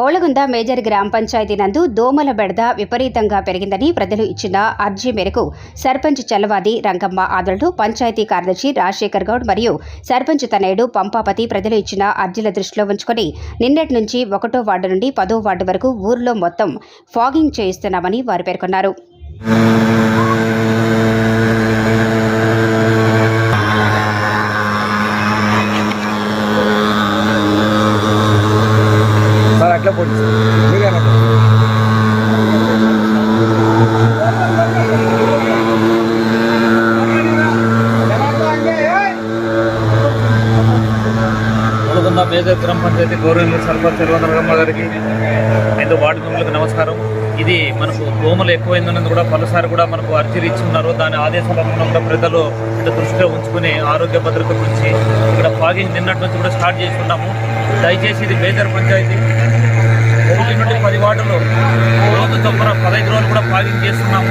Holagunda major గ్రామ పంచాయతీ నందు దోమల బెడద విపరీతంగా పెరిగిందని ప్రజలు ఇచ్చిన అర్జీ మేరకు సర్పంచ్ చల్లవాది రంగమ్మ ఆదరుడు పంచాయతీ కార్యదర్శి రాజశేఖర్ గౌడ్ మరియు సర్పంచ్ తనయుడు పంపాపతి ప్రజలు ఇచ్చిన అర్జీల దృష్టిలో ఉంచుకొని నిన్నటి నుంచి ఒకటో వార్డు నుండి పదో వార్డు వరకు ఊర్లో మొత్తం ఫాగింగ్ చేయిస్తున్నామని వారు పేర్కొన్నారు. సార్ అట్లా పోటీ మీరేనా కొడుకున్న మేజర్ గ్రామ పంచాయతీ గౌరవనీయ సర్పంచ్ చర్వంతరగమ్మ గారికి ఐదు వార్డు మెంబర్లకు నమస్కారం. ఇది మనకు దోమలు ఎక్కువైందన్నది కూడా పలుసారి కూడా మనకు అర్జీలు ఇచ్చున్నారు దాని ఆదేశాల కూడా ప్రజలు ఇటు దృష్టిలో ఉంచుకుని ఆరోగ్య భద్రత గురించి ఇక్కడ ఫాగింగ్ నిన్నటి నుంచి కూడా స్టార్ట్ చేస్తున్నాము దయచేసి ఇది మేజర్ పంచాయతీ. ఒకటి నుండి పది వార్డులు రోజు చొప్పున పదహైదు రోజులు కూడా పాగింగ్ చేస్తున్నాము.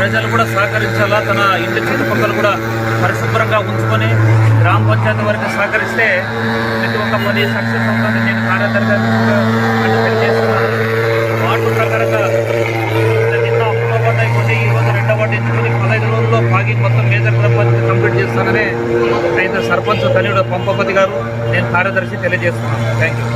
ప్రజలు కూడా సహకరించాలా? తన ఇంటి చుట్టుపక్కల కూడా పరిశుభ్రంగా ఉంచుకొని గ్రామ పంచాయతీ వరకు సహకరిస్తే ప్రతి ఒక్క పని సక్సెస్ అవుతుంది నేను కార్యదర్శి చేస్తున్నాను. వార్డు ప్రకారంగా నిన్న ఒకటో వార్డు అయిపోతే ఈ రోజు రెండో వార్డు ఎంచుకొని పదహైదు రోజుల్లో పాగింగ్ మొత్తం మేజర్ గ్రామ కంప్లీట్ చేస్తానని అయితే సర్పంచ్ తల్లిడు పంపపతి గారు నేను కార్యదర్శి తెలియజేస్తున్నాను. Thank you